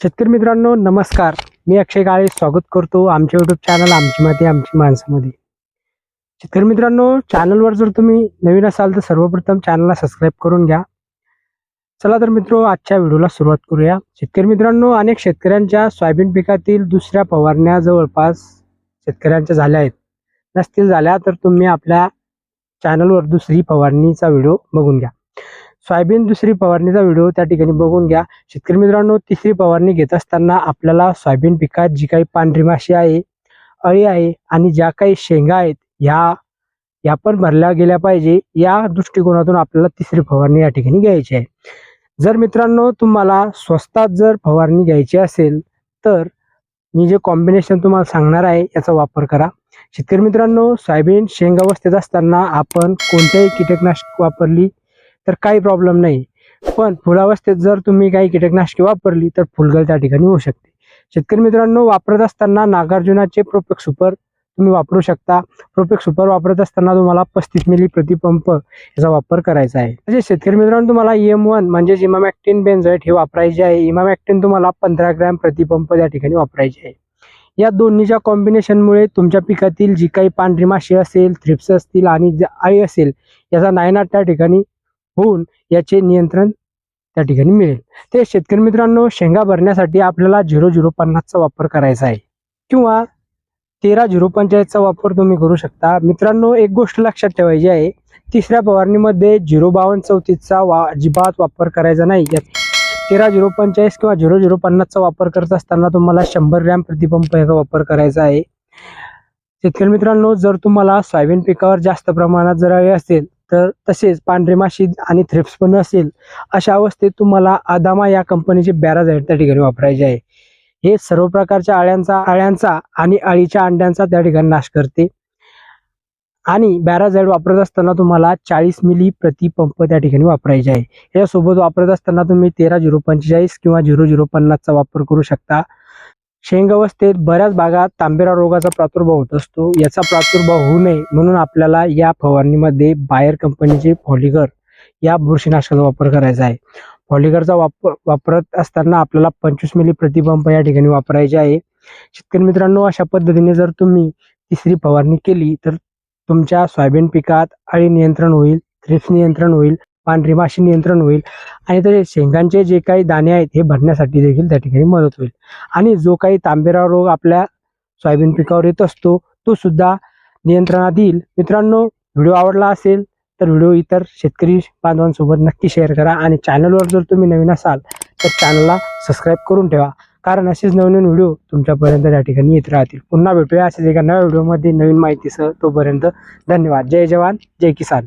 शेतकरी मित्रांनो नमस्कार. मी अक्षय काळे स्वागत करतो आमच्या युट्यूब चॅनल आमची माती आमची माणसामध्ये. शेतकरी मित्रांनो चॅनलवर जर तुम्ही नवीन असाल तर सर्वप्रथम चॅनलला सबस्क्राईब करून घ्या. चला तर मित्रो आजच्या व्हिडिओला सुरुवात करूया. शेतकरी मित्रांनो अनेक शेतकऱ्यांच्या सोयाबीन पिकातील दुसऱ्या फवारण्या जवळपास शेतकऱ्यांच्या झाल्या आहेत. नसतील झाल्या तर तुम्ही आपल्या चॅनलवर दुसरी फवारणीचा व्हिडिओ बघून घ्या. सोयाबीन दुसरी फवारणीचा व्हिडिओ त्या ठिकाणी बघून घ्या. शेतकरी मित्रांनो तिसरी फवारणी घेत असताना आपल्याला सोयाबीन पिकात जी काही पांढरी माशी आहे अळी आहे आणि ज्या काही शेंगा आहेत ह्या या पण भरल्या गेल्या पाहिजे. या दृष्टिकोनातून आपल्याला तिसरी फवारणी या ठिकाणी घ्यायची आहे. जर मित्रांनो तुम्हाला स्वस्तात जर फवारणी घ्यायची असेल तर मी जे कॉम्बिनेशन तुम्हाला सांगणार आहे याचा वापर करा. शेतकरी मित्रांनो सोयाबीन शेंग अवस्थेत असताना आपण कोणत्याही कीटकनाशक वापरली तर काही प्रॉब्लेम नाही. पण फुलावस्थेत जर तुम्ही काही कीटकनाशके वापरली तर फुलगळ त्या ठिकाणी होऊ शकते. शेतकरी मित्रांनो वापरत असताना नागार्जुनाचे प्रोपेक्स सुपर तुम्ही वापरू शकता. प्रोपेक्स सुपर वापरत असताना तुम्हाला पस्तीस मिली प्रतिपंप याचा वापर करायचा आहे. म्हणजे शेतकरी मित्रांनो तुम्हाला एम वन म्हणजे इमामॅक्टिन बेन्झाईट हे वापरायचे आहे. इमामॅक्टिन तुम्हाला पंधरा ग्रॅम प्रतिपंप त्या ठिकाणी वापरायचे आहे. या दोन्हीच्या कॉम्बिनेशनमुळे तुमच्या पिकातील जी काही पांढरी माशी असेल थ्रिप्स असतील आणि जे अळी असेल याचा नायनाट त्या ठिकाणी होऊन याचे नियंत्रण त्या ठिकाणी मिळेल. ते शेतकरी मित्रांनो शेंगा भरण्यासाठी आपल्याला झिरो झिरो पन्नासचा वापर करायचा आहे. किंवा तेरा झिरो पंचायतचा वापर तुम्ही करू शकता. मित्रांनो एक गोष्ट लक्षात ठेवायची आहे. तिसऱ्या फवारणीमध्ये झिरो बावन्न चौतीसचा वा अजिबात वापर करायचा नाही. यात तेरा झिरो पंचाळीस किंवा झिरो झिरो पन्नासचा वापर करत असताना तुम्हाला शंभर ग्रॅम प्रतिपंप याचा वापर करायचा आहे. शेतकरी मित्रांनो जर तुम्हाला सोयाबीन पिकावर जास्त प्रमाणात जर हवे असेल तर तसेच पांढरे माशी आणि थ्रिप्स पण असेल अशा अवस्थेत तुम्हाला अदामा या कंपनीचे बॅराझाईड त्या ठिकाणी वापरायचे आहे. हे सर्व प्रकारच्या आळ्यांचा आळ्यांचा आणि अळीच्या अंड्यांचा त्या ठिकाणी नाश करते. आणि बॅराझाईड वापरत असताना तुम्हाला चाळीस मिली प्रति पंप त्या ठिकाणी वापरायचे आहे. यासोबत वापरत असताना तुम्ही तेरा झिरो पंचेचाळीस किंवा झिरो झिरो पन्नासचा वापर करू शकता. शेंग अवस्थेत बऱ्याच भागात तांबेरा रोगाचा प्रादुर्भाव होत असतो. याचा प्रादुर्भाव होऊ नये म्हणून आपल्याला या फवारणीमध्ये बायर कंपनीचे फॉलिगर या बुरशीनाशकाचा वापर करायचा आहे. फॉलिगरचा वापर वापरत असताना आपल्याला पंचवीस मिली प्रतिबंब या ठिकाणी वापरायचे आहे. शेतकरी मित्रांनो अशा पद्धतीने जर तुम्ही तिसरी फवारणी केली तर तुमच्या सोयाबीन पिकात अळी नियंत्रण होईल थ्रिप्स नियंत्रण होईल पांढरी माशी नियंत्रण होईल आणि ते शेंगांचे जे काही दाणे आहेत हे भरण्यासाठी देखील त्या ठिकाणी मदत होईल. आणि जो काही तांबेरा रोग आपल्या सोयाबीन पिकावर येत असतो तो सुद्धा नियंत्रणात येईल. मित्रांनो व्हिडिओ आवडला असेल तर व्हिडिओ इतर शेतकरी बांधवांसोबत नक्की शेअर करा आणि चॅनलवर जर तुम्ही नवीन असाल तर चॅनलला सबस्क्राईब करून ठेवा कारण असेच नवीन नवीन व्हिडिओ तुमच्यापर्यंत त्या ठिकाणी येत राहतील. पुन्हा भेटूया असेच एका नव्या व्हिडिओमध्ये नवीन माहितीसह. तोपर्यंत धन्यवाद. जय जवान जय किसान.